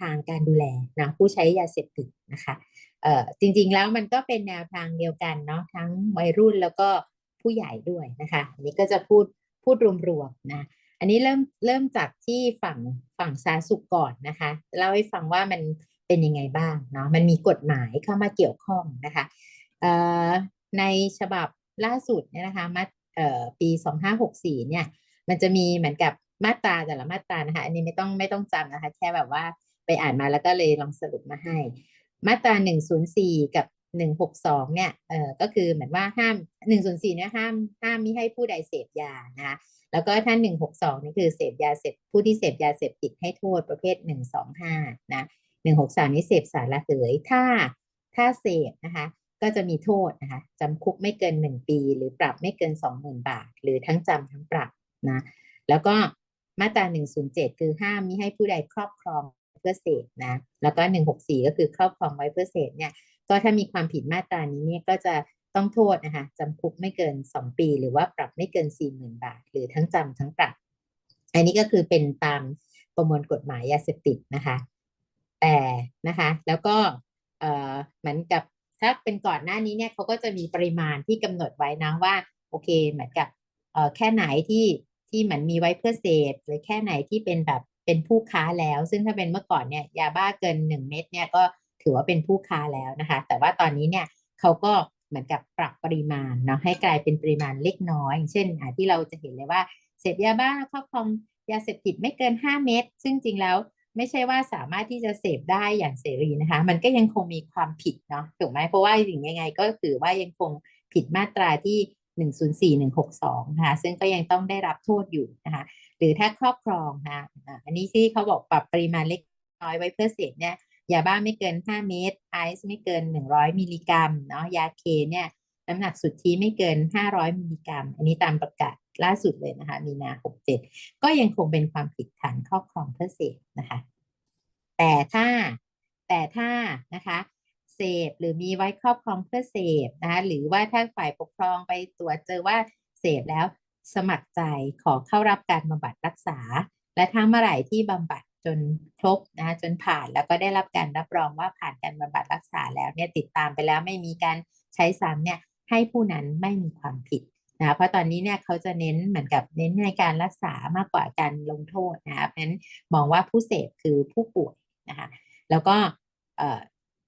ทางการดูแลนะผู้ใช้ยาเสพติดนะคะเอ่อจริงๆแล้วมันก็เป็นแนวทางเดียวกันเนาะทั้งวัยรุ่นแล้วก็ผู้ใหญ่ด้วยนะคะอันนี้ก็จะพูดพูดรวมๆนะอันนี้เริ่มเริ่มจากที่ฝั่งฝั่งสาธารณสุขก่อนนะคะเล่าให้ฟังว่ามันเป็นยังไงบ้างเนาะมันมีกฎหมายเข้ามาเกี่ยวข้องนะคะเอ่อในฉบับล่าสุดเนี่ยนะคะมาเอ่อปี 2564เนี่ยมันจะมีเหมือนกับมาตราแต่ละมาตรานะคะ อันนี้ไม่ต้องไม่ต้องจำนะคะ แค่แบบว่า ไปอ่านมาแล้วก็เลยลองสรุปมาให้ มาตรา 104 กับ 162 เนี่ยเอ่อก็คือเหมือนว่าห้าม 104 เนี่ยห้ามห้ามมิให้ผู้ใดเสพยานะคะแล้วก็ถ้าน 162 นี่คือเสพยาเสพผู้ที่เสพยาเสพติดให้โทษประเภท 125 นะ 163 นี่เสพสารละเหยถ้าถ้าเสพนะคะก็จะมีโทษนะคะจำคุกไม่เกิน 1 ปี หรือปรับไม่เกิน 20,000 บาท หรือทั้งจำทั้งปรับนะแล้วก็มาตรา 107 คือห้ามมิให้ผู้ใดครอบครอง เพื่อเสพนะแล้วก็ 164 ก็คือครอบครองไว้เพื่อเสพเนี่ยก็ถ้ามีความผิดมาตรานี้เนี่ยก็จะต้องโทษนะคะจำคุกไม่เกิน 2 ปี หรือว่าปรับไม่เกิน 40,000 บาท หรือทั้งจำทั้งปรับ อันนี้ก็คือเป็นตามประมวลกฎหมายยาเสพติดนะคะ แต่นะคะแล้วก็เหมือนกับถ้าเป็นก่อนหน้านี้เนี่ยเขาก็จะมีปริมาณที่กำหนดไว้นะว่าโอเคเหมือนกับเออแค่ไหนที่ที่เหมือนมีไว้เพื่อเสพหรือแค่ไหนที่เป็นแบบ เป็นผู้ค้าแล้ว ซึ่งถ้าเป็นเมื่อก่อนเนี่ยยาบ้าเกินหนึ่งเม็ดเนี่ยก็ถือว่าเป็นผู้ค้าแล้วนะคะ แต่ว่าตอนนี้เนี่ยเขาก็เหมือนกับปรับปริมาณเนาะให้กลายเป็นปริมาณเล็กน้อย เช่นอ่าที่เราจะเห็นเลยว่าเสพยาบ้าครอบครองยาเสพติดไม่เกิน 5 เม็ดซึ่งจริงแล้วไม่ใช่ว่าสามารถที่จะเสพได้อย่างเสรีนะคะ มันก็ยังคงมีความผิดเนาะถูกไหมเพราะว่าอย่างยังไงก็ถือว่ายังคงผิดมาตราที่ 104 162นะคะซึ่งก็ยังต้องได้รับโทษอยู่นะคะหรือถ้าครอบครองนะอะอันนี้ที่เขาบอกปรับปริมาณเล็กน้อยไว้เพื่อเสพเนี่ยยาบ้าไม่เกิน 5 เม็ดไอซ์ไม่เกิน 100 มิลลิกรัมเนาะยาเคเนี่ยน้ำหนักสุทธิไม่เกิน 500 มิลลิกรัม อันนี้ตามประกาศล่าสุดเลยนะคะ มีนา 67 ก็ยังคงเป็นความผิดฐานครอบครองเพื่อเสพนะคะ แต่ถ้าแต่ถ้านะคะ เสพหรือมีไว้ครอบครองเพื่อเสพนะคะหรือว่าถ้าฝ่ายปกครองไปตรวจเจอว่าเสพแล้วสมัครใจขอเข้ารับการบำบัดรักษา และถ้าเมื่อไหร่ที่บำบัดจนครบนะคะจนผ่านแล้วก็ได้รับการรับรองว่าผ่านการบำบัดรักษาแล้วเนี่ยติดตามไปแล้วไม่มีการใช้ซ้ำเนี่ยให้ผู้นั้นไม่มีความผิดนะคะเพราะตอนนี้เนี่ยเขาจะเน้นเหมือนกับเน้นในการรักษามากกว่าการลงโทษนะคะเพราะฉะนั้นมองว่าผู้เสพคือผู้ป่วยนะคะแล้วก็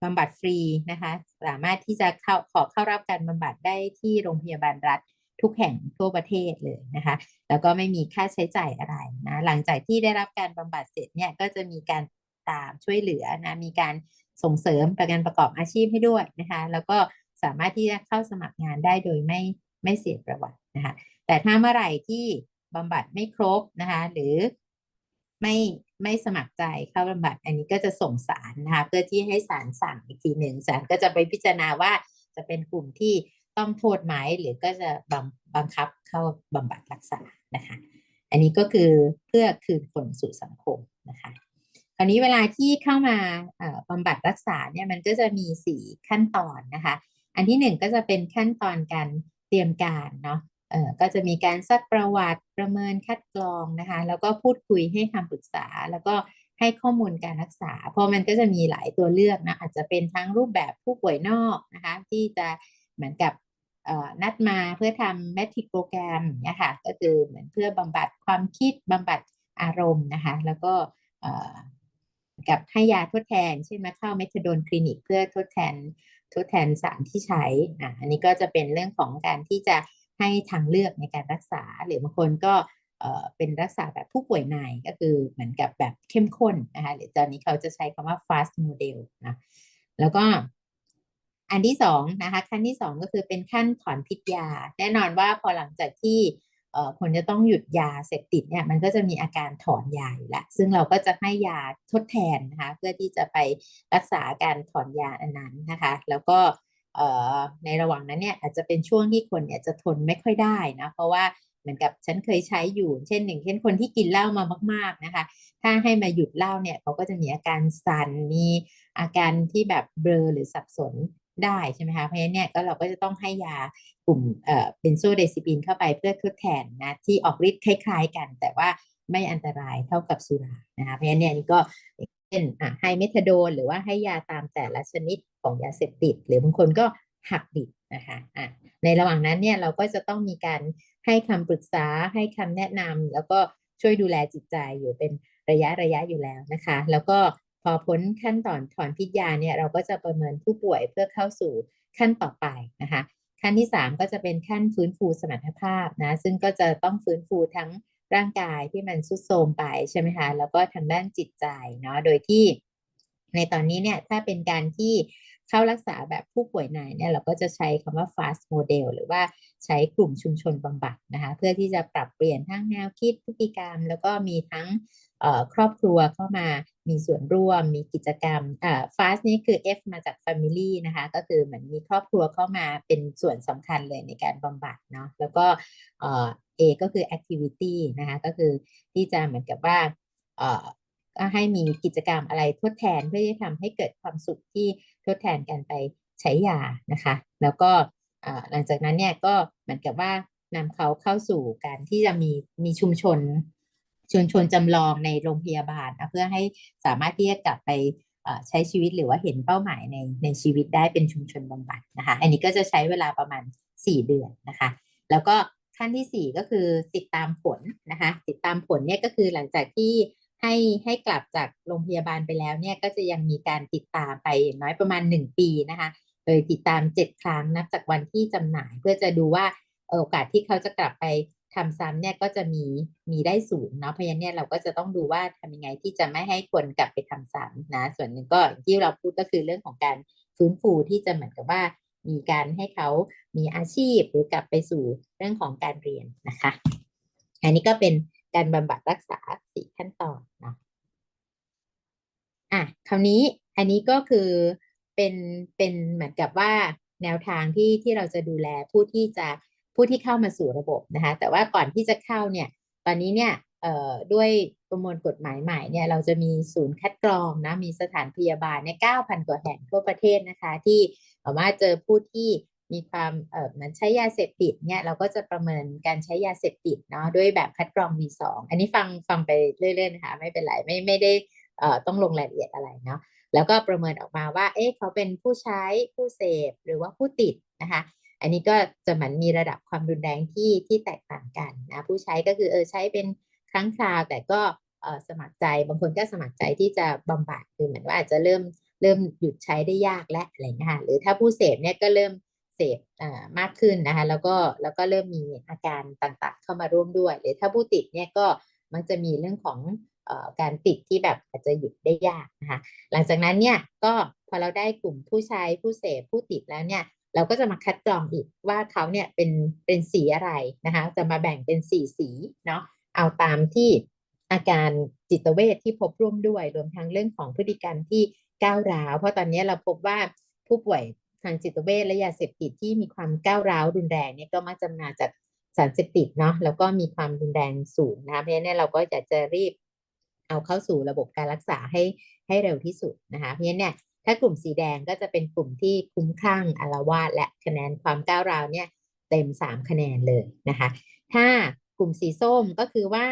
บำบัดฟรีนะคะ สามารถที่จะเข้าขอเข้ารับการบำบัดได้ที่โรงพยาบาลรัฐทุกแห่งทั่วประเทศเลยนะคะ แล้วก็ไม่มีค่าใช้จ่ายอะไรนะหลังจากที่ได้รับการบำบัดเสร็จเนี่ยก็จะมีการตามช่วยเหลือนะมีการส่งเสริมประกันประกอบอาชีพให้ด้วยนะคะ แล้วก็สามารถที่จะเข้าสมัครงานได้โดยไม่ไม่เสียประวัตินะคะแต่ถ้าเมื่อไหร่ที่บำบัดไม่ครบนะคะ หรือ ไม่ไม่สมัครใจเข้าบำบัด อันนี้ก็จะส่งสารนะคะเพื่อที่ให้ศาลสั่งอีกทีหนึ่งศาลก็จะไปพิจารณาว่าจะเป็นกลุ่มที่ต้องโทษไหมหรือก็จะบังบังคับเข้าบำบัดรักษานะคะ อันนี้ก็คือเพื่อคืนคนสู่สังคมนะคะคราวนี้เวลาที่เข้ามาบำบัดรักษาเนี่ยมันก็จะมีสี่ขั้นตอนนะคะ อันที่หนึ่งก็จะเป็นขั้นตอนการเตรียมการเนาะ ก็จะมีการซักประวัติประเมินคัดกรองนะคะ แล้วก็พูดคุยให้คำปรึกษา แล้วก็ให้ข้อมูลการรักษา เพราะมันก็จะมีหลายตัวเลือกนะอาจจะเป็นทั้งรูปแบบผู้ป่วยนอกนะคะที่จะเหมือนกับนัดมาเพื่อทำแมทริกโปรแกรมเนี่ยค่ะก็คือเหมือนเพื่อบำบัดความคิดบำบัดอารมณ์นะคะแล้วก็กับให้ยาทดแทนเช่นมาเข้าเมทาโดนคลินิกเพื่อทดแทนทดแทนสารที่ใช้อะอันนี้ก็จะเป็นเรื่องของการที่จะ ให้ทางเลือกในการรักษา หรือบางคนก็เป็นรักษาแบบผู้ป่วยในก็คือเหมือนกับแบบเข้มข้นนะคะหรือตอนนี้เขาจะใช้คำว่า fast model นะแล้วก็อันที่สองนะคะขั้นที่สองก็คือเป็นขั้นถอนพิษยา แน่นอนว่าพอหลังจากที่คนจะต้องหยุดยาเสพติดเนี่ยมันก็จะมีอาการถอนยาอยู่แล้วซึ่งเราก็จะให้ยาทดแทนนะคะเพื่อที่จะไปรักษาการถอนยาอันนั้นนะคะ แล้วก็ ในระหว่างนั้นเนี่ยอาจจะเป็นช่วงที่คนเนี่ยจะทนไม่ค่อยได้นะเพราะว่าเหมือนกับฉันเคยใช้อยู่ เช่นหนึ่งเช่นคนที่กินเหล้ามามาก ๆนะคะ ถ้าให้มาหยุดเหล้าเนี่ยเขาก็จะมีอาการสัน่นมีอาการที่แบบเบลอหรือสับสนได้ใช่ไหมคะเพราะฉะนั้นเนี่ยก็เราก็จะต้องให้ยากลุ่มเอ่อเบนโซเดซิปินเข้าไปเพื่อทดแทนนะที่ออกฤทธิ์คล้าย ๆ กัน แต่ว่าไม่อันตรายเท่ากับสุรานะคะเพราะฉะนั้นเนี่ยนี่ก็ นอะให้เมทาโดนหรือว่าให้ยาตามแต่ละชนิดของยาเสพติด หรือบางคนก็หักดิบนะคะะในระหว่างนั้นเนี่ยเราก็จะต้องมีการให้คำปรึกษาให้คำแนะนำแล้วก็ช่วยดูแลจิตใจอยู่เป็นระยะระยะอยู่แล้วนะคะ แล้วก็พอพ้นขั้นตอนถอนพิษยาเนี่ยเราก็จะประเมินผู้ป่วยเพื่อเข้าสู่ขั้นต่อไปนะคะ ขั้นที่ 3 ก็จะเป็นขั้นฟื้นฟูสมรรถภาพนะซึ่งก็จะต้องฟื้นฟูทั้ง ร่างกายที่มันสุดโทรมไปใช่ไหมคะแล้วก็ทางด้านจิตใจเนาะโดยที่ในตอนนี้เนี่ยถ้าเป็นการที่เข้ารักษาแบบผู้ป่วยในเนี่ยเราก็จะใช้คำว่า fast model หรือว่าใช้กลุ่มชุมชนบำบัดนะคะเพื่อที่จะปรับเปลี่ยนทั้งแนวคิดพฤติกรรม แล้วก็มีทั้งครอบครัวเข้ามามีส่วนร่วม มีกิจกรรมอ่า fast นี่คือ F มาจาก family นะคะก็คือเหมือนมีครอบครัวเข้ามาเป็นส่วนสำคัญเลยในการบำบัดเนาะแล้วก็ A ก็คือ activity นะคะก็คือที่จะเหมือนกับว่าเอ่อก็ให้มีกิจกรรมอะไรทดแทนเพื่อที่ทำให้เกิดความสุขที่ทดแทนกันไปใช้ยานะคะ แล้วก็หลังจากนั้นเนี่ยก็เหมือนกับว่านำเขาเข้าสู่การที่จะมีมีชุมชนชุมชนจำลองในโรงพยาบาลเพื่อให้สามารถที่จะกลับไปใช้ชีวิตหรือว่าเห็นเป้าหมายในในชีวิตได้เป็นชุมชนบำบัดนะคะ อันนี้ก็จะใช้เวลาประมาณ 4 เดือนนะคะ แล้วก็ ขั้นที่ 4 ก็คือติดตามผลนะคะ ติดตามผลเนี่ยก็คือหลังจากที่ให้ให้กลับจากโรงพยาบาลไปแล้วเนี่ยก็จะยังมีการติดตามไปอย่างน้อยประมาณ 1 ปีนะคะโดยติดตาม 7 ครั้งนับจากวันที่จำหน่าย เพื่อจะดูว่าโอกาสที่เขาจะกลับไปทำซ้ำเนี่ยก็จะมีมีได้สูงเนาะเพราะฉะนั้นเนี่ยเราก็จะต้องดูว่าทำยังไงที่จะไม่ให้คนกลับไปทำซ้ำนะ ส่วนหนึ่งก็ที่เราพูดก็คือเรื่องของการฟื้นฟูที่จะเหมือนกับว่า มีการให้เขามีอาชีพหรือกลับไปสู่เรื่องของการเรียนนะคะ อันนี้ก็เป็นการบำบัดรักษาสี่ขั้นตอนเนาะอะคราวนี้อันนี้ก็คือเป็นเป็นเหมือนกับว่าแนวทางที่ที่เราจะดูแลผู้ที่จะผู้ที่เข้ามาสู่ระบบนะคะ แต่ว่าก่อนที่จะเข้าเนี่ย ตอนนี้เนี่ยเอ่อด้วยประมวลกฎหมายใหม่เนี่ยเราจะมีศูนย์คัดกรองนะมีสถานพยาบาลเนี่ยเก้าพันกว่าแห่งทั่วประเทศนะคะ ที่ สามารถเจอผู้ที่มีความเออมันใช้ยาเสพติดเนี่ยเราก็จะประเมินการใช้ยาเสพติดเนาะด้วยแบบคัดกรอง V2 อันนี้ฟังฟังไปเรื่อยๆนะคะไม่เป็นไรไม่ไม่ได้เอ่อต้องลงรายละเอียดอะไรเนาะแล้วก็ประเมินออกมาว่าเอ๊ะเขาเป็นผู้ใช้ผู้เสพหรือว่าผู้ติดนะคะอันนี้ก็จะเหมือนมีระดับความรุนแรงที่ที่แตกต่างกันนะผู้ใช้ก็คือเออใช้เป็นครั้งคราวแต่ก็เออสมัครใจบางคนก็สมัครใจที่จะบำบัดคือเหมือนว่าอาจจะเริ่ม เริ่มหยุดใช้ได้ยากและอะไรเงี้ยค่ะหรือถ้าผู้เสพเนี่ยก็เริ่มเสพมากขึ้นนะคะแล้วก็แล้วก็เริ่มมีอาการต่างๆ เข้ามาร่วมด้วย หรือถ้าผู้ติดเนี่ยก็มันจะมีเรื่องของการติดที่แบบอาจจะหยุดได้ยากนะคะหลังจากนั้นเนี่ยก็พอเราได้กลุ่มผู้ใช้ผู้เสพผู้ติดแล้วเนี่ยเราก็จะมาคัดกรองอีกว่าเขาเนี่ยเป็นเป็นสีอะไรนะคะจะมาแบ่งเป็นสีสีเนาะเอาตามที่อาการจิตเวทที่พบร่วมด้วย รวมทั้งเรื่องของพฤติกรรมที่ ก้าวร้าว เพราะตอนนี้เราพบว่าผู้ป่วยทางจิตเวชและยาเสพติดที่มีความก้าวร้าวรุนแรงเนี่ยก็มักจะมาจากสารเสพติดเนาะแล้วก็มีความรุนแรงสูงนะคะเพราะฉะนั้นเราก็อยากจะรีบเอาเข้าสู่ระบบการรักษาให้ให้เร็วที่สุดนะคะเพราะฉะนั้นเนี่ยถ้ากลุ่มสีแดงก็จะเป็นกลุ่มที่คุ้มคลั่งอารวาสและคะแนนความก้าวร้าวเนี่ยเต็ม 3 คะแนนเลยนะคะ ถ้ากลุ่มสีส้มก็คือว่า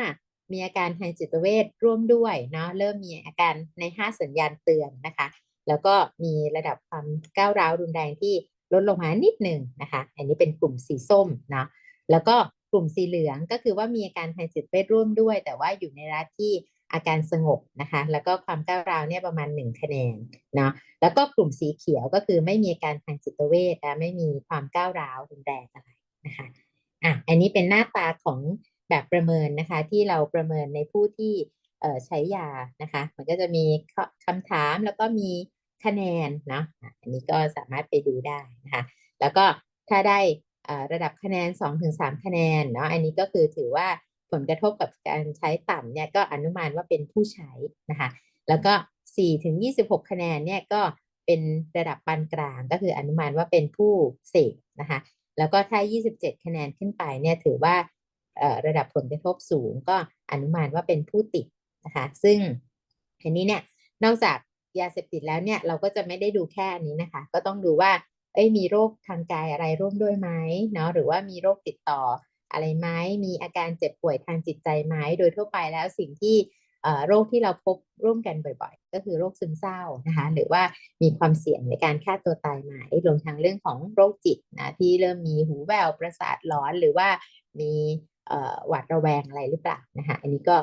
มีอาการทางจิตเวชร่วมด้วยเนาะเริ่มมีอาการใน 5 สัญญาณเตือนนะคะ แล้วก็มีระดับความก้าวร้าวรุนแรงที่ลดลงมานิดหนึ่งนะคะ อันนี้เป็นกลุ่มสีส้มนะแล้วก็กลุ่มสีเหลืองก็คือว่ามีอาการทางจิตเวทร่วมด้วย แต่ว่าอยู่ในระดับที่อาการสงบนะคะ แล้วก็ความก้าวร้าวเนี่ยประมาณ 1 คะแนนนะแล้วก็กลุ่มสีเขียวก็คือไม่มีอาการทางจิตเวทนะไม่มีความก้าวร้าวรุนแรงอะไรนะคะอะอันนี้เป็นหน้าตาของ แบบประเมินนะคะ ที่เราประเมินในผู้ที่ใช้ยานะคะ มันก็จะมีคำถามแล้วก็มีคะแนนเนาะอันนี้ก็สามารถไปดูได้นะคะ แล้วก็ถ้าได้ระดับคะแนน 2-3 คะแนนเนาะอันนี้ก็คือถือว่าผลกระทบกับการใช้ต่ำเนี่ยก็อนุมานว่าเป็นผู้ใช้นะคะ แล้วก็ 4-26 คะแนนเนี่ยก็เป็นระดับปานกลางก็คืออนุมานว่าเป็นผู้เสพนะคะ แล้วก็ถ้า 27 คะแนนขึ้นไปเนี่ยถือว่า ระดับผลกระทบสูงก็อนุมานว่าเป็นผู้ติดนะคะซึ่งอันนี้เนี่ยนอกจากยาเสพติดแล้วเนี่ยเราก็จะไม่ได้ดูแค่อันนี้นะคะ ก็ต้องดูว่าเอ้ยมีโรคทางกายอะไรร่วมด้วยไหมเนาะหรือว่ามีโรคติดต่ออะไรไหมมีอาการเจ็บป่วยทางจิตใจไหมโดยทั่วไปแล้วสิ่งที่โรคที่เราพบร่วมกันบ่อยๆ ก็คือโรคซึมเศร้านะคะหรือว่ามีความเสี่ยงในการฆ่าตัวตายไหมรวมทั้งเรื่องของโรคจิตนะที่เริ่มมีหูแววประสาทหลอนหรือว่ามี หวาดระแวงอะไรหรือเปล่านะคะอันนี้ก็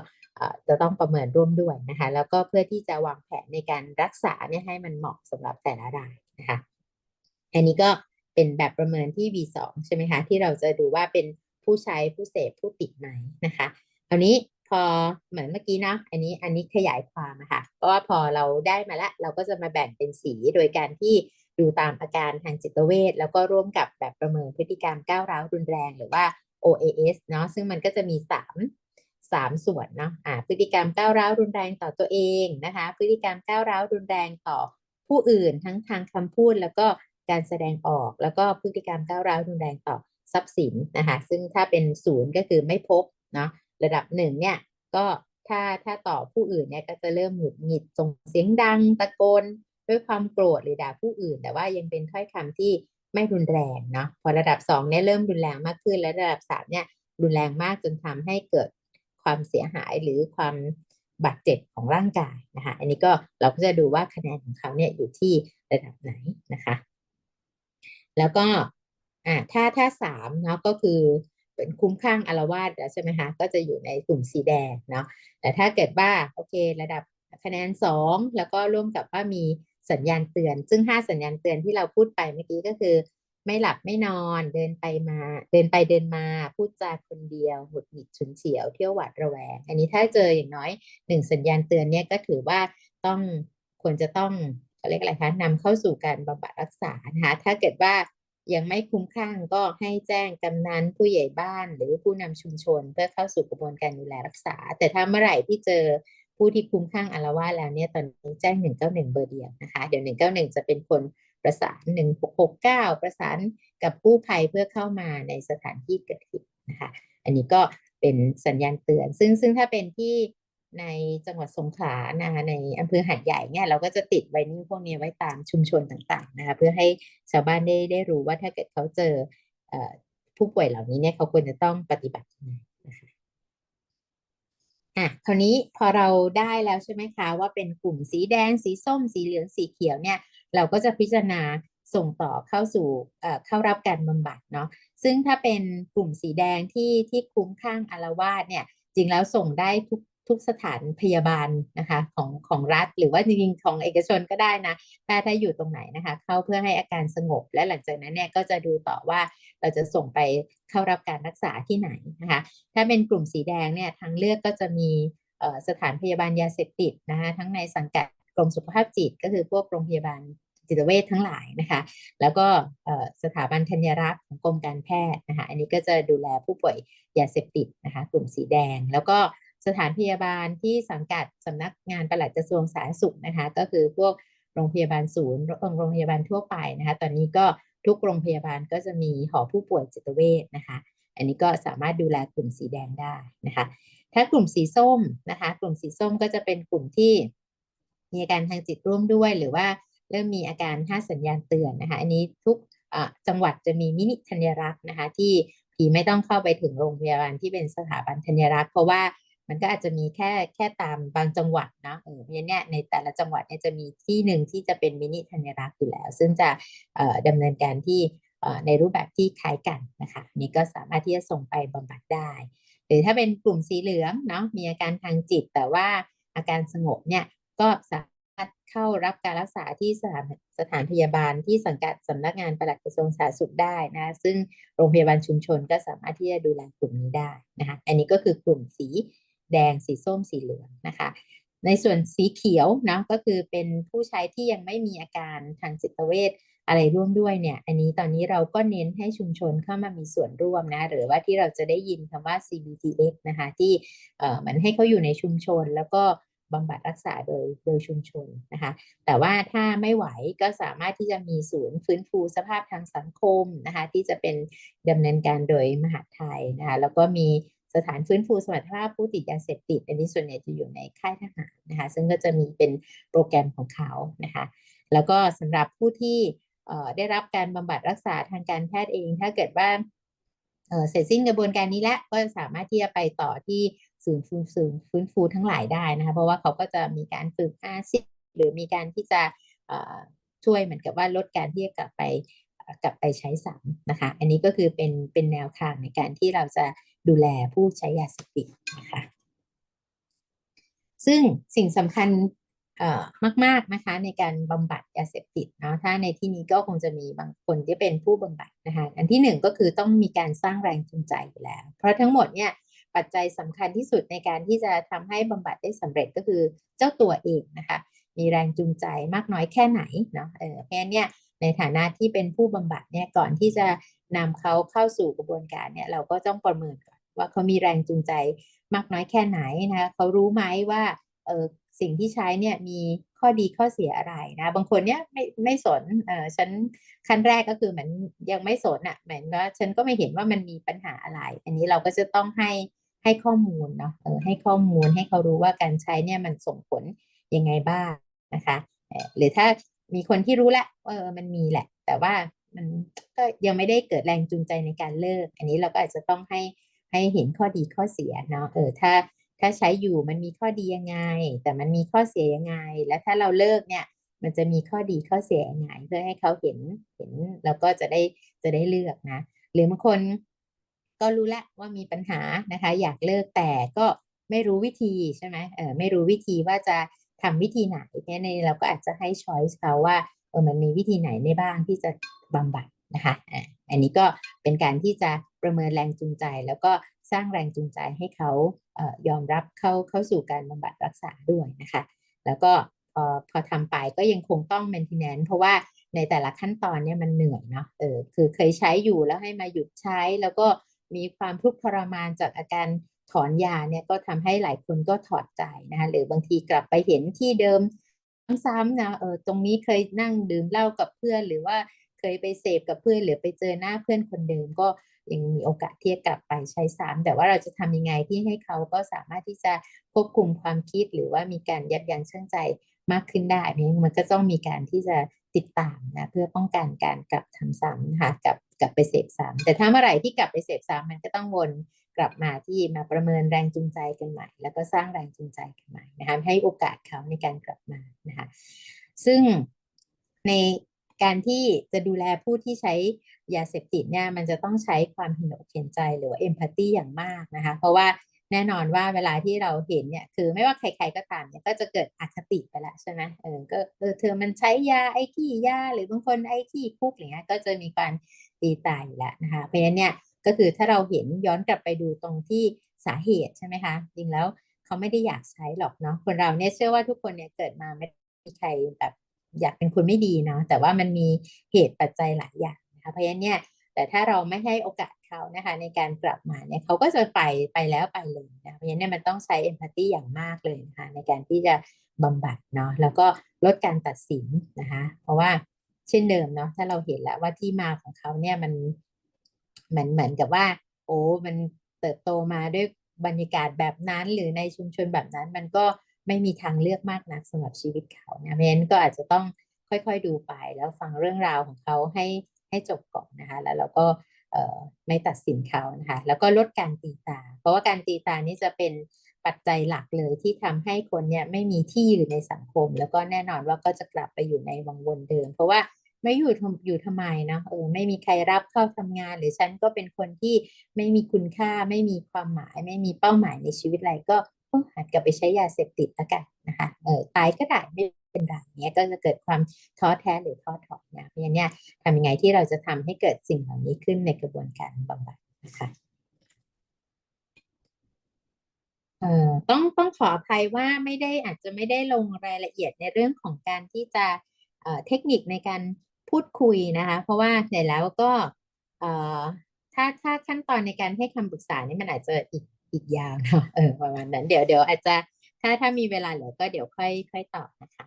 จะต้องประเมินร่วมด้วยนะคะแล้วก็เพื่อที่จะวางแผนในการรักษาเนี่ยให้มันเหมาะสำหรับแต่ละรายนะคะอันนี้ก็เป็นแบบประเมินที่ V2 ใช่ไหมคะที่เราจะดูว่าเป็นผู้ใช้ผู้เสพผู้ติดไหมนะคะคราวนี้พอเหมือนเมื่อกี้นะอันนี้อันนี้ขยายความอะค่ะก็พอเราได้มาแล้วเราก็จะมาแบ่งเป็นสีโดยการที่ดูตามอาการทางจิตเวชแล้วก็ร่วมกับแบบประเมินพฤติกรรมก้าวร้าวรุนแรง หรือว่า OAS เนาะซึ่งมันก็จะมีสามสามส่วนเนาะอ่าพฤติกรรมก้าวร้าวรุนแรงต่อตัวเองนะคะพฤติกรรมก้าวร้าวรุนแรงต่อผู้อื่นทั้งทางคำพูดแล้วก็การแสดงออกแล้วก็พฤติกรรมก้าวร้าวรุนแรงต่อทรัพย์สินนะคะซึ่งถ้าเป็นศูนย์ก็คือไม่พบเนาะระดับหนึ่งเนี่ยก็ถ้าถ้าต่อผู้อื่นเนี่ยก็จะเริ่มหงุดหงิดส่งเสียงดังตะโกนด้วยความโกรธหรือด่าผู้อื่น แต่ว่ายังเป็นถ้อยคำที่ ไม่รุนแรงเนาะพอระดับสองเนี่ยเริ่มรุนแรงมากขึ้น และระดับสามเนี่ยรุนแรงมากจนทำให้เกิดความเสียหายหรือความบาดเจ็บของร่างกายนะคะ อันนี้ก็เราก็จะดูว่าคะแนนของเขาเนี่ยอยู่ที่ระดับไหนนะคะ แล้วก็อ่าถ้าถ้าสามเนาะก็คือเป็นคุ้มข้างอารวาสแล้วใช่ไหมคะก็จะอยู่ในกลุ่มสีแดงเนาะแต่ถ้าเกิดว่าโอเค ระดับคะแนนสองแล้วก็ร่วมกับว่ามี สัญญาณเตือน ซึ่งห้าสัญญาณเตือนที่เราพูดไปเมื่อกี้ก็คือ ไม่หลับไม่นอนเดินไปมา เดินไปเดินมา พูดจาคนเดียวหงุดหงิดฉุนเฉียวเที่ยวหวาดระแวง อันนี้ถ้าเจออย่างน้อยหนึ่งสัญญาณเตือนเนี่ยก็ถือว่าต้องควรจะต้องเขาเรียกอะไรคะนำเข้าสู่การบำบัดรักษานะคะถ้าเกิดว่ายังไม่คุ้มข้างก็ให้แจ้งกำนันผู้ใหญ่บ้าน หรือผู้นำชุมชน เพื่อเข้าสู่กระบวนการดูแลรักษา แต่ถ้าเมื่อไหร่ที่เจอ ผู้ที่คุ้มข้างอารวาสแล้วเนี่ยตอนนี้แจ้ง 191 เบอร์เดียวนะคะ เดี๋ยว 191 จะเป็นคนประสาน 1669 ประสานกับผู้ภัยเพื่อเข้ามาในสถานที่เกิดเหตุนะคะ อันนี้ก็เป็นสัญญาณเตือน ซึ่งซึ่งถ้าเป็นที่ในจังหวัดสงขลานะคะในอำเภอหัดใหญ่เนี่ยเราก็จะติดไวนิ่พวกนี้ไว้ตามชุมชนต่างๆนะคะเพื่อให้ชาวบ้านได้ได้รู้ว่าถ้าเกิดเขาเจอผู้ป่วยเหล่านี้เนี่ยเขาควรจะต้องปฏิบัติยังไง อะคราวนี้พอเราได้แล้วใช่ไหมคะว่าเป็นกลุ่มสีแดง สีส้ม สีเหลืองสีเขียวเนี่ย เราก็จะพิจารณาส่งต่อเข้าสู่เข้ารับการบำบัดเนาะซึ่งถ้าเป็นกลุ่มสีแดงที่ที่คุ้มข้างอารวาสเนี่ยจริงแล้วส่งได้ทุก ทุกสถานพยาบาลนะคะของของรัฐ หรือว่าจริงๆของเอกชนก็ได้นะถ้าถ้าอยู่ตรงไหนนะคะ เข้าเพื่อให้อาการสงบ และหลังจากนั้นเนี่ยก็จะดูต่อว่าเราจะส่งไปเข้ารับการรักษาที่ไหนนะคะถ้าเป็นกลุ่มสีแดงเนี่ยทางเลือกก็จะมีสถานพยาบาลยาเสพติดนะคะทั้งในสังกัดกรมสุขภาพจิต ก็คือพวกโรงพยาบาลจิตเวชทั้งหลายนะคะ แล้วก็สถาบันธัญรักษ์ของกรมการแพทย์นะคะ อันนี้ก็จะดูแลผู้ป่วยยาเสพติดนะคะ กลุ่มสีแดง แล้วก็ สถานพยาบาลที่สังกัดสำนักงานปลัดกระทรวงสาธารณสุขนะคะ ก็คือพวกโรงพยาบาลศูนย์โรงพยาบาลทั่วไปนะคะ ตอนนี้ก็ทุกโรงพยาบาลก็จะมีหอผู้ป่วยจิตเวชนะคะ อันนี้ก็สามารถดูแลกลุ่มสีแดงได้นะคะ ถ้ากลุ่มสีส้มนะคะ กลุ่มสีส้มก็จะเป็นกลุ่มที่มีอาการทางจิตร่วมด้วย หรือว่าเริ่มมีอาการห้าสัญญาณเตือนนะคะ อันนี้ทุกจังหวัดจะมีมินิธัญรักษ์นะคะ ที่ผีไม่ต้องเข้าไปถึงโรงพยาบาลที่เป็นสถาบันธัญรักษ์เพราะว่า มันก็อาจจะมีแค่แค่ตามบางจังหวัดนะเออเนี่ยในแต่ละจังหวัดเนี่ยจะมีที่หนึ่งที่จะเป็นมินิธัญรักษ์อยู่แล้ว ซึ่งจะดำเนินการที่ในรูปแบบที่คล้ายกันนะคะนี่ก็สามารถที่จะส่งไปบำบัดได้ หรือถ้าเป็นกลุ่มสีเหลืองเนาะมีอาการทางจิต แต่ว่าอาการสงบเนี่ยก็สามารถเข้ารับการรักษาที่สถานสถานพยาบาลที่สังกัดสำนักงานปลัดกระทรวงสาธารณสุขได้นะซึ่งโรงพยาบาลชุมชนก็สามารถที่จะดูแลกลุ่มนี้ได้นะคะอันนี้ก็คือกลุ่มสี แดงสีส้มสีเหลืองนะคะในส่วนสีเขียวนะก็คือเป็นผู้ใช้ที่ยังไม่มีอาการทางจิตเวชอะไรร่วมด้วยเนี่ย อันนี้ตอนนี้เราก็เน้นให้ชุมชนเข้ามามีส่วนร่วมนะ หรือว่าที่เราจะได้ยินคำว่า CBTX นะคะ ที่เอ่อมันให้เขาอยู่ในชุมชน แล้วก็บำบัดรักษาโดยโดยชุมชนนะคะ แต่ว่าถ้าไม่ไหวก็สามารถที่จะมีศูนย์ฟื้นฟูสภาพทางสังคมนะคะ ที่จะเป็นดำเนินการโดยมหาไทยนะคะ แล้วก็มี สถานฟื้นฟูสมรรถภาพผู้ติดยาเสพติด อันนี้ส่วนใหญ่จะอยู่ในค่ายทหารนะคะ ซึ่งก็จะมีเป็นโปรแกรมของเขานะคะ แล้วก็สำหรับผู้ที่ได้รับการบำบัดรักษาทางการแพทย์เอง ถ้าเกิดว่าเสร็จสิ้นกระบวนการนี้แล้วก็สามารถที่จะไปต่อที่ศูนย์ฟื้นฟูฟื้นฟูทั้งหลายได้นะคะ เพราะว่าเขาก็จะมีการฝึกอาชีพหรือมีการที่จะช่วยเหมือนกับว่าลดการที่จะกลับไปกลับไปใช้สารนะคะ อันนี้ก็คือเป็นเป็นแนวทางในการที่เราจะ ดูแลผู้ใช้ยาเสพติดนะคะซึ่งสิ่งสำคัญมาก ๆ นะคะ ในการบำบัดยาเสพติดเนาะถ้าในที่นี้ก็คงจะมีบางคนที่เป็นผู้บำบัดนะคะอันที่หนึ่งก็คือต้องมีการสร้างแรงจูงใจอยู่แล้ว เพราะทั้งหมดเนี่ยปัจจัยสำคัญที่สุดในการที่จะทำให้บำบัดได้สำเร็จก็คือเจ้าตัวเองนะคะ มีแรงจูงใจมากน้อยแค่ไหนเนาะเออเพราะนั้นเนี่ยในฐานะที่เป็นผู้บำบัดเนี่ยก่อนที่จะนำเขาเข้าสู่กระบวนการเนี่ยเราก็ต้องประเมินก่อน ว่าเขามีแรงจูงใจมากน้อยแค่ไหนนะคะเขารู้ไหมว่าเออสิ่งที่ใช้เนี่ยมีข้อดีข้อเสียอะไรนะบางคนเนี่ยไม่ไม่สนเออฉันขั้นแรกก็คือเหมือนยังไม่สนอะ่ะเหมือนว่าฉันก็ไม่เห็นว่ามันมีปัญหาอะไร อันนี้เราก็จะต้องให้ให้ข้อมูลเนาะเออให้ข้อมูลให้เขารู้ว่าการใช้เนี่ยมันส่งผลยังไงบ้างนะคะหรือถ้ามีคนที่รู้แล้วเออมันมีแหละ แต่ว่ามันก็ยังไม่ได้เกิดแรงจูงใจในการเลิก อันนี้เราก็อาจจะต้องให้ ให้เห็นข้อดีข้อเสียเนาะเออถ้าถ้าใช้อยู่มันมีข้อดียังไง แต่มันมีข้อเสียยังไง และถ้าเราเลิกเนี่ย มันจะมีข้อดีข้อเสียยังไง เพื่อให้เขาเห็นเห็นแล้วก็จะได้จะได้เลือกนะ หรือบางคนก็รู้แล้วว่ามีปัญหานะคะ อยากเลิกแต่ก็ไม่รู้วิธีใช่ไหมเออไม่รู้วิธีว่าจะทำวิธีไหนเนี่ยเราก็อาจจะให้ช้อยส์เขาว่าเออมันมีวิธีไหนในบ้างที่จะบำบัด นะคะอ่าอันนี้ก็เป็นการที่จะประเมินแรงจูงใจ แล้วก็สร้างแรงจูงใจให้เขาเอยอมรับเข้าเข้าสู่การบำบัดรักษาด้วยนะคะ แล้วก็พอพอทำไปก็ยังคงต้อง maintenance เพราะว่าในแต่ละขั้นตอนเนี่ยมันเหนื่อยเนาะเออคือเคยใช้อยู่แล้วให้มาหยุดใช้ แล้วก็มีความทุกข์ทรมานจากอาการถอนยาเนี่ยก็ทำให้หลายคนก็ถอดใจนะคะหรือบางทีกลับไปเห็นที่เดิมซ้ำๆนะเออตรงนี้เคยนั่งดื่มเหล้ากับเพื่อนหรือว่า ยไปเสพกับเพื่อนหรือไปเจอหน้าเพื่อนคนเดิมก็ยังมีโอกาสที่จะกลับไปใช้ซ้ำแต่ว่าเราจะทำยังไงที่ให้เขาก็สามารถที่จะควบคุมความคิดหรือว่ามีการยับยั้งชั่งใจมากขึ้นได้เนี่ยมันก็ต้องมีการที่จะติดตามนะเพื่อป้องกันการกลับทำซ้ำนะคะกลับกลับไปเสพซ้ำแต่ถ้าเมื่อไหร่ที่กลับไปเสพซ้ำมันก็ต้องวนกลับมาที่มาประเมินแรงจูงใจกันใหม่ แล้วก็สร้างแรงจูงใจกันใหม่นะคะให้โอกาสเขาในการกลับมานะคะซึ่งใน การที่จะดูแลผู้ที่ใช้ยาเสพติดเนี่ยมันจะต้องใช้ความเห็นอกเห็นใจหรือว่าเอมพัตตีอย่างมากนะคะ เพราะว่าแน่นอนว่าเวลาที่เราเห็นเนี่ยคือไม่ว่าใครๆก็ตามเนี่ยก็จะเกิดอคติไปแล้วใช่ไหมเออก็เออเธอมันใช้ยาไอ้ขี้ยาหรือบางคนไอ้ขี้คุกอะไรเงี้ยก็จะมีการตีตายอยู่แล้วนะคะเพราะฉะนั้นเนี่ยก็คือถ้าเราเห็นย้อนกลับไปดูตรงที่สาเหตุใช่ไหมคะจริงแล้วเขาไม่ได้อยากใช้หรอกเนาะคนเราเนี่ยเชื่อว่าทุกคนเนี่ยเกิดมาไม่มีใครแบบ อยากเป็นคนไม่ดีเนาะแต่ว่ามันมีเหตุปัจจัยหลายอย่างนะคะเพราะฉะนั้นเนี่ยแต่ถ้าเราไม่ให้โอกาสเขานะคะในการกลับมาเนี่ยเขาก็จะไปไปแล้วไปเลยนะเพราะฉะนั้นมันต้องใช้เอมพัตตีอย่างมากเลยนะคะในการที่จะบำบัดเนาะแล้วก็ลดการตัดสินนะคะเพราะว่าเช่นเดิมเนาะถ้าเราเห็นแล้วว่าที่มาของเขาเนี่ยมันเหมือนเหมือนกับว่า โอ้มันเติบโตมาด้วยบรรยากาศแบบนั้น หรือในชุมชนแบบนั้น มันก็ ไม่มีทางเลือกมากนักสำหรับชีวิตเขานะเพราะฉะนั้นก็อาจจะต้องค่อยๆดูไป แล้วฟังเรื่องราวของเขาให้ให้จบก่อนนะคะ แล้วเราก็ไม่ตัดสินเขานะคะ แล้วก็ลดการตีตา เพราะว่าการตีตานี่จะเป็นปัจจัยหลักเลยที่ทำให้คนเนี่ยไม่มีที่อยู่ในสังคม แล้วก็แน่นอนว่าก็จะกลับไปอยู่ในวังวนเดิม เพราะว่าไม่อยู่อยู่ทำไมเนาะเออไม่มีใครรับเข้าทำงาน หรือฉันก็เป็นคนที่ไม่มีคุณค่า ไม่มีความหมาย ไม่มีเป้าหมายในชีวิตอะไรก็ หันกลับไปใช้ยาเสพติดแล้วกันนะคะเออตายก็ได้ไม่เป็นไรเนี้ยก็จะเกิดความท้อแท้หรือท้อถอยนะเพราะฉะนั้นเนี่ยทำยังไงที่เราจะทำให้เกิดสิ่งเหล่านี้ขึ้นในกระบวนการบำบัดนะคะเอ่อต้องต้องขออภัยว่าไม่ได้อาจจะไม่ได้ลงรายละเอียดในเรื่องของการที่จะเอ่อเทคนิคในการพูดคุยนะคะ เพราะว่าเสร็จแล้วก็เอ่อถ้าถ้าขั้นตอนในการให้คำปรึกษานี่มันอาจจะอีก อีกยาวเนาะเออประมาณนั้นเดี๋ยวเดี๋ยวอาจจะถ้าถ้ามีเวลาเหลือก็เดี๋ยวค่อยค่อยตอบนะคะ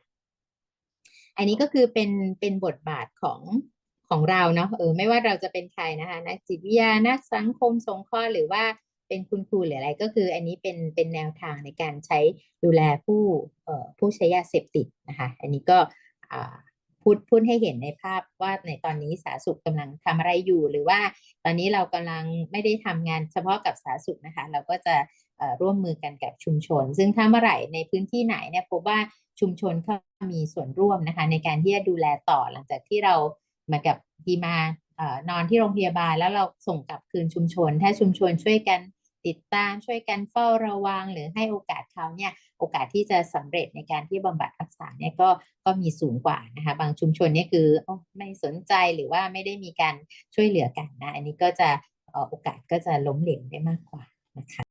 อันนี้ก็คือเป็นเป็นบทบาทของของเราเนาะเออไม่ว่าเราจะเป็นใครนะคะนักจิตวิทยานักสังคมสงเคราะห์หรือว่าเป็นคุณครูหรืออะไรก็คือ อันนี้เป็นเป็นแนวทางในการใช้ดูแลผู้เอ่อผู้ใช้ยาเสพติดนะคะ อันนี้ก็อ่า พูดพูดให้เห็นในภาพว่าในตอนนี้สาธารณสุขกำลังทำอะไรอยู่ หรือว่าตอนนี้เรากำลังไม่ได้ทำงานเฉพาะกับสาธารณสุขนะคะ เราก็จะร่วมมือกันกับชุมชน ซึ่งถ้าเมื่อไหร่ในพื้นที่ไหนเนี่ยพบว่าชุมชนเขามีส่วนร่วมนะคะ ในการที่จะดูแลต่อหลังจากที่เราเหมากับทีมาอนอนที่โรงพยาบาลแล้วเราส่งกลับคืนชุมชน ถ้าชุมชนช่วยกันติดตามช่วยกันเฝ้าระวังหรือให้โอกาสเขาเนี่ย โอกาสที่จะสำเร็จในการที่บำบัดรักษาเนี่ยก็ก็มีสูงกว่านะคะ บางชุมชนเนี่ยคืออไม่สนใจหรือว่าไม่ได้มีการช่วยเหลือกันนะ อันนี้ก็จะโอกาสก็จะล้มเหลวได้มากกว่านะคะ